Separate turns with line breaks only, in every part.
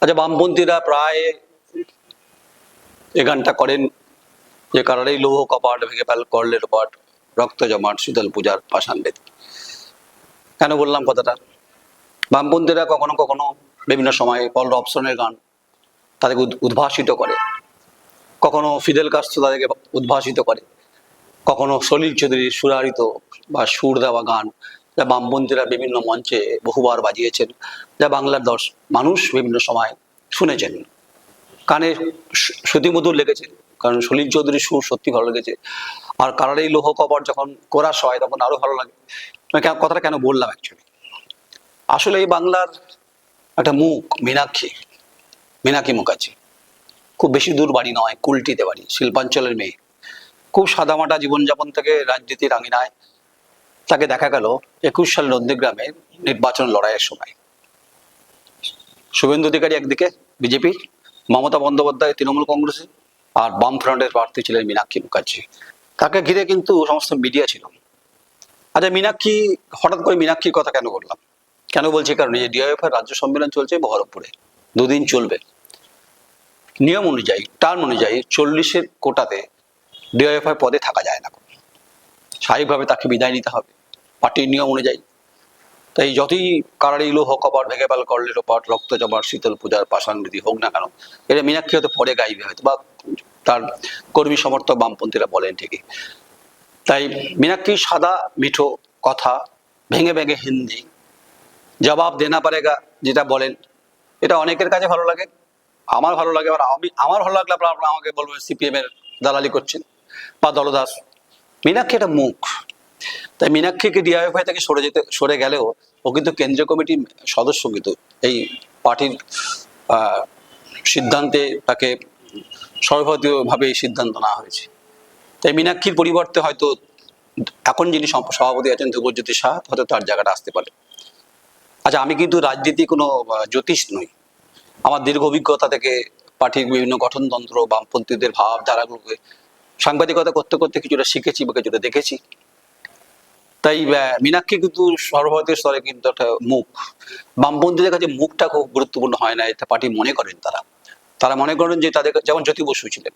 আচ্ছা বামপন্থীরা প্রায় এ গানটা করেন। যে কারারেই লৌহ কপাট ভেঙে ফেল, করলের পাট রক্ত জমাট, শীতল পূজার পাষাণ বেদি। কেন বললাম কথাটা? বামপন্থীরা কখনো কখনো বিভিন্ন সময়ে পল রবসনের গান তাদেরকে উদ- উদ্ভাসিত করে। কখনো ফিদেল কাস্ত্র তাদেরকে উদ্ভাসিত করে। কখনো সলিল চৌধুরীর সুরারিত বা সুর দেওয়া গান যা বামপন্থীরা বিভিন্ন মঞ্চে বহুবার বাজিয়েছেন, যা বাংলার দর্শ, মানুষ বিভিন্ন সময় শুনেছেন। কানে শ্রুতিমধুর লেগেছে কারণ সলিল চৌধুরীর সুর সত্যি ভালো লেগেছে। আর কারার এই লৌহ কবর যখন কোরাস হয়, তখন আরও ভালো লাগে। কথাটা কেন বললাম অ্যাকচুয়ালি আসলে এই বাংলার একটা মুখ, মীনাক্ষী মীনাক্ষী মুখার্জি। খুব বেশি দূর বাড়ি নয়, কুলটিতে বাড়ি, শিল্পাঞ্চলের মেয়ে। খুব সাদামাটা জীবনযাপন থেকে রাজনীতির আঙিনায় তাকে দেখা গেল একুশ সাল নন্দীগ্রামে নির্বাচন লড়াইয়ের সময়। শুভেন্দু অধিকারী একদিকে, বিজেপি, মমতা বন্দ্যোপাধ্যায় তৃণমূল কংগ্রেসে, আর বাম ফ্রন্টের প্রার্থী ছিলেন মীনাক্ষী মুখার্জি। তাকে ঘিরে কিন্তু সমস্ত মিডিয়া ছিল। আচ্ছা মীনাক্ষী, হঠাৎ করে মীনাক্ষীর কথা কেন বললাম? কেন বলছি? কারণ এই ডিআইএফ এর রাজ্য সম্মেলন চলছে বহরমপুরে। দুদিন চলবে। নিয়ম অনুযায়ী, টার্ম অনুযায়ী চল্লিশের কোটাতে ডিআইএফআই পদে থাকা যায় না। স্বাভাবিকভাবে তাকে বিদায় নিতে হবে। পার্টির নিয়ম অনুযায়ী। তাই যতই কারারিল হোক আবার ভেঙে পাল করলের পাট রক্ত জমার শীতল পূজার পাষাণ বিধি হোক না কেন এটা মীনাক্ষী হয়তো পরে গাইবে হয়তো, বা তার কর্মী সমর্থক বামপন্থীরা বলেন ঠিকই। তাই মীনাক্ষী সাদা, মিঠো কথা, ভেঙে ভেঙে হিন্দি, জবাব দেনা পারেগা যেটা বলেন, এটা অনেকের কাছে ভালো লাগে, আমার ভালো লাগে আর আমি, আমার ভালো লাগলে আপনারা আমাকে বলবেন সিপিএম এর দালালি করছেন, বা দলদাস। মীনাক্ষী একটা মুখ। তাই মীনাক্ষীকে ডিআইএফআই থেকে সরে যেতে, সরে গেলেও ও কিন্তু কেন্দ্রীয় কমিটির সদস্য কিন্তু এই পার্টির সিদ্ধান্তে তাকে সর্বভারতীয়ভাবে এই সিদ্ধান্ত নেওয়া হয়েছে। তাই মীনাক্ষীর পরিবর্তে হয়তো এখন যিনি সভাপতি আছেন ধ্রুবজ্যোতি শাহ হয়তো তার জায়গাটা আসতে পারে। আচ্ছা আমি কিন্তু রাজনীতি কোনো জ্যোতিষ নই। আমার দীর্ঘ অভিজ্ঞতা থেকে পার্টির বিভিন্ন গঠনতন্ত্র, বামপন্থীদের ভাবধারাগুলোকে সাংবাদিকতা করতে করতে কিছুটা শিখেছি বা কিছুটা দেখেছি। তাই মীনাক্ষী কিন্তু সর্বভারতীয় স্তরে কিন্তু একটা মুখ। বামপন্থীদের কাছে মুখটা খুব গুরুত্বপূর্ণ হয় না, এটা পার্টি মনে করেন তারা। তারা মনে করেন যে তাদের যেমন জ্যোতি বসু ছিলেন।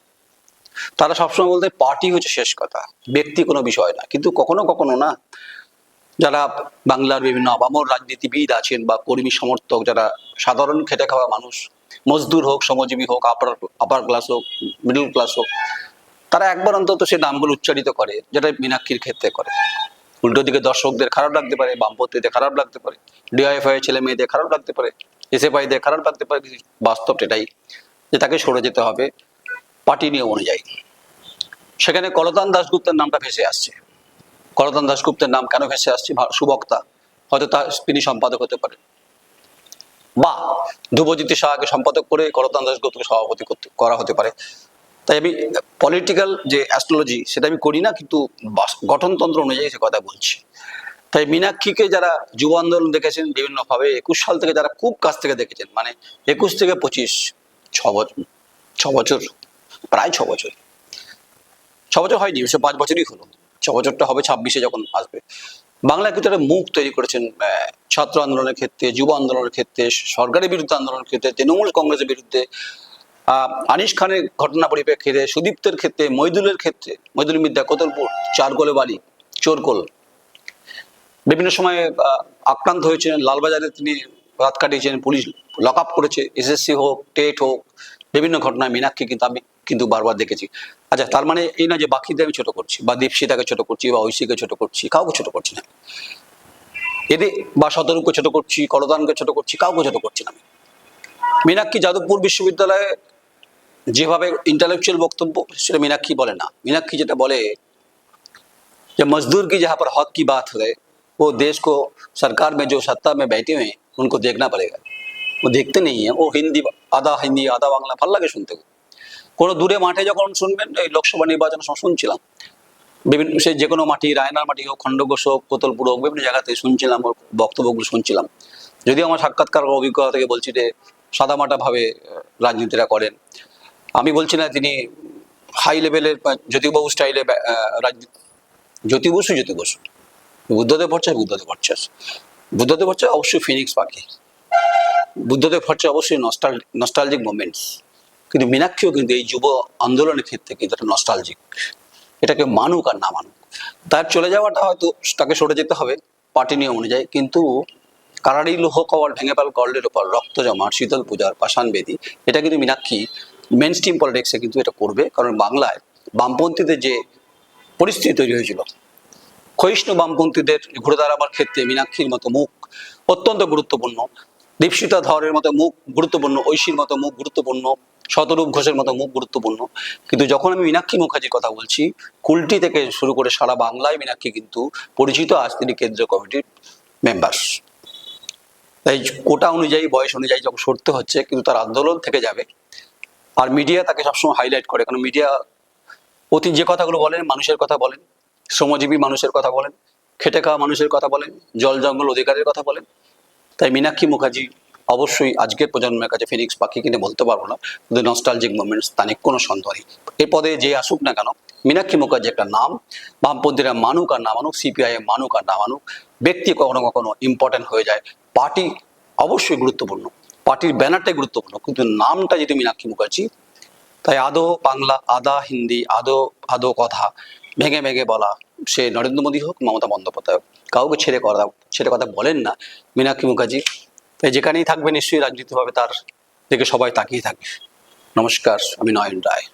তারা সবসময় বলতে পার্টি হচ্ছে শেষ কথা, ব্যক্তি কোনো বিষয় না। কিন্তু কখনো কখনো না, যারা বাংলার বিভিন্ন আবামর রাজনীতিবিদ আছেন বা কর্মী সমর্থক, যারা সাধারণ খেটে খাওয়া মানুষ, মজদুর হোক, শ্রমজীবী হোক আপার আপার ক্লাস হোক মিডল ক্লাস হোক, তারা একবার অন্তত সে নামগুলো উচ্চারিত করে, যেটা মীনাক্ষীর ক্ষেত্রে করে। উল্টো দিকে দর্শকদের খারাপ লাগতে পারে, বামপন্থীদের খারাপ লাগতে পারে ডিআইএফআই ছেলে মেয়েদের খারাপ লাগতে পারে এসএফআইদের খারাপ লাগতে পারে বাস্তব এটাই যে তাকে সরে যেতে হবে পার্টি নিয়ম অনুযায়ী। সেখানে কলতান দাশগুপ্তের নামটা ভেসে আসছে। করতন দাশগুপ্তের নাম কেন ভেসে আসছে? সুবক্তা, হয়তো তার তিনি সম্পাদক হতে পারেন। বা ধ্রুবজ্যোতি শাহকে সম্পাদক করে করতন দাশগুপ্তকে সভাপতি করা হতে পারে। তাই আমি পলিটিক্যাল যে অ্যাস্ট্রোলজি সেটা আমি করি না, কিন্তু গঠনতন্ত্র অনুযায়ী সে কথা বলছি। তাই মীনাক্ষীকে যারা যুব আন্দোলন দেখেছেন, বিভিন্নভাবে একুশ সাল থেকে যারা খুব কাছ থেকে দেখেছেন মানে একুশ থেকে পঁচিশ, ছ বছর ছ বছর, প্রায় ছ বছর। ছ বছর হয়নি সে পাঁচ বছরই হলো। ছ বছরটা হবে ছাব্বিশে যখন আসবে। বাংলায় কিন্তু একটা মুখ তৈরি করেছেন ছাত্র আন্দোলনের ক্ষেত্রে, যুব আন্দোলনের ক্ষেত্রে, সরকারের বিরুদ্ধে আন্দোলনের ক্ষেত্রে, তৃণমূল কংগ্রেসের বিরুদ্ধে আনিস খানের ঘটনা পরিপ্রেক্ষিতে সুদীপ্তের ক্ষেত্রে, মইদুলের ক্ষেত্রে, মইদুল মিদ্যা কোতলপুর, চারগোলে বাড়ি চোরকোল বিভিন্ন সময়ে আক্রান্ত হয়েছিলেন লালবাজারে তিনি, রাত কাটিয়েছেন, পুলিশ লক আপ করেছে, এসএসসি হোক, টেট হোক, বিভিন্ন ঘটনায় মীনাক্ষী কিন্তু আমি কিন্তু বারবার দেখেছি। আচ্ছা তার মানে এই না যে বাকিদের আমি ছোট করছি, বা দীপশিতাকে ছোট করছি, বা ঐশীকে ছোট করছি, কাউকে ছোট করছি না। এদের বা শতরূপকে ছোট করছি, করদানকে ছোট করছি, কাউকে ছোট করছি না আমি। মীনাক্ষী যাদবপুর বিশ্ববিদ্যালয়ে যেভাবে ইন্টালেকচুয়াল বক্তব্য সেটা মীনাক্ষী বলে না মীনাক্ষী যেটা বলে कि मजदूर की जहाँ पर हक की बात है वो देश को सरकार में जो सत्ता में बैठे हुए हैं उनको देखना पड़ेगा वो देखते नहीं है वो हिंदी আধা হিন্দি আধা বাংলা ভাল লাগে শুনতে কোনো দূরে মাঠে যখন শুনবেন এই লোকসভা নির্বাচনের সময় শুনছিলাম বিভিন্ন সে যে কোনো মাটি রায়নার মাটি হোক খণ্ডঘোষ হোক কোতলপুর হোক বিভিন্ন জায়গাতে শুনছিলাম ওর বক্তব্যগুলো শুনছিলাম যদিও আমার সাক্ষাৎকার অভিজ্ঞতা থেকে বলছি যে সাদামাটা ভাবে আহ, রাজনীতিটা করেন আমি বলছি না তিনি হাই লেভেলের জ্যোতিবাবু স্টাইলে জ্যোতি বসু জ্যোতি বসু বুদ্ধদেব ভট্টাচার্য বুদ্ধদেব ভট্টাচার্য। বুদ্ধদেব ভট্টাচার্য অবশ্যই ফিনিক্স পাখি। বুদ্ধদেব হচ্ছে অবশ্যই নস্টাল নস্টালজিক মোমেন্টস কিন্তু মীনাক্ষীও কিন্তু এই যুব আন্দোলনের ক্ষেত্রে কিন্তু একটা নস্টালজিক এটাকে মানুক আর না মানুক। তার চলে যাওয়াটা হয়তো তাকে সরে যেতে হবে পার্টি নিয়ম অনুযায়ী। কিন্তু কারারি লোহ কওয়াল ভেঙে পাল কর্লের ওপর রক্ত জমা, শীতল পূজার পাষাণ বেদি, এটা কিন্তু মীনাক্ষী মেন স্ট্রিম পলিটিক্সে কিন্তু এটা করবে, কারণ বাংলায় বামপন্থীদের যে পরিস্থিতি তৈরি হয়েছিল, ক্ষয়িষ্ণু বামপন্থীদের ঘুরে দাঁড়াবার ক্ষেত্রে মীনাক্ষীর মতো মুখ অত্যন্ত গুরুত্বপূর্ণ, দীপশিতা ধরের মতো মুখ গুরুত্বপূর্ণ, ঐশীর মতো মুখ গুরুত্বপূর্ণ, শতরূপ ঘোষের মতো মুখ গুরুত্বপূর্ণ। কিন্তু যখন আমি মীনাক্ষী মুখার্জির কথা বলছি, কুলটি থেকে শুরু করে সারা বাংলায় মীনাক্ষী কিন্তু পরিচিত আজ তিনি কেন্দ্রীয় কমিটির মেম্বার তাই কোটা অনুযায়ী, বয়স অনুযায়ী যখন সরতে হচ্ছে, কিন্তু তার আন্দোলন থেকে যাবে। আর মিডিয়া তাকে সবসময় হাইলাইট করে। কারণ মিডিয়া অতি যে কথাগুলো বলেন, মানুষের কথা বলেন, শ্রমজীবী মানুষের কথা বলেন, খেটে খাওয়া মানুষের কথা বলেন, জল জঙ্গল অধিকারের কথা বলেন, তাই মীনাক্ষী মুখার্জি অবশ্যই আজকের প্রজন্মের কাছে ফিনিক্স পাখি কিনে বলতে পারব না। কিন্তু নস্টালজিক মুভমেন্টস তা কোনো সন্দেহ নেই। এই পদে যে আসুক না কেন, মীনাক্ষী মুখার্জি একটা নাম, বামপন্থীরা মানুক আর না মানুক সিপিআই মানুক আর না মানুক, ব্যক্তি কখনো কখনো ইম্পর্টেন্ট হয়ে যায়। পার্টি অবশ্যই গুরুত্বপূর্ণ। পার্টির ব্যানারটাই গুরুত্বপূর্ণ, কিন্তু নামটা যেটি মীনাক্ষী মুখার্জি, তাই আদো বাংলা, আদা হিন্দি, আদো আদো কথা ভেঙে ভেঙে বলা, সে নরেন্দ্র মোদী হোক, মমতা বন্দ্যোপাধ্যায় হোক, কাউকে ছেড়ে কথা ছেড়ে কথা বলেন না মীনাক্ষী মুখার্জি। তাই যেখানেই থাকবে নিশ্চয়ই রাজনীতিভাবে তার দিকে সবাই তাকিয়ে থাকবে। নমস্কার, আমি নয়ন রায়।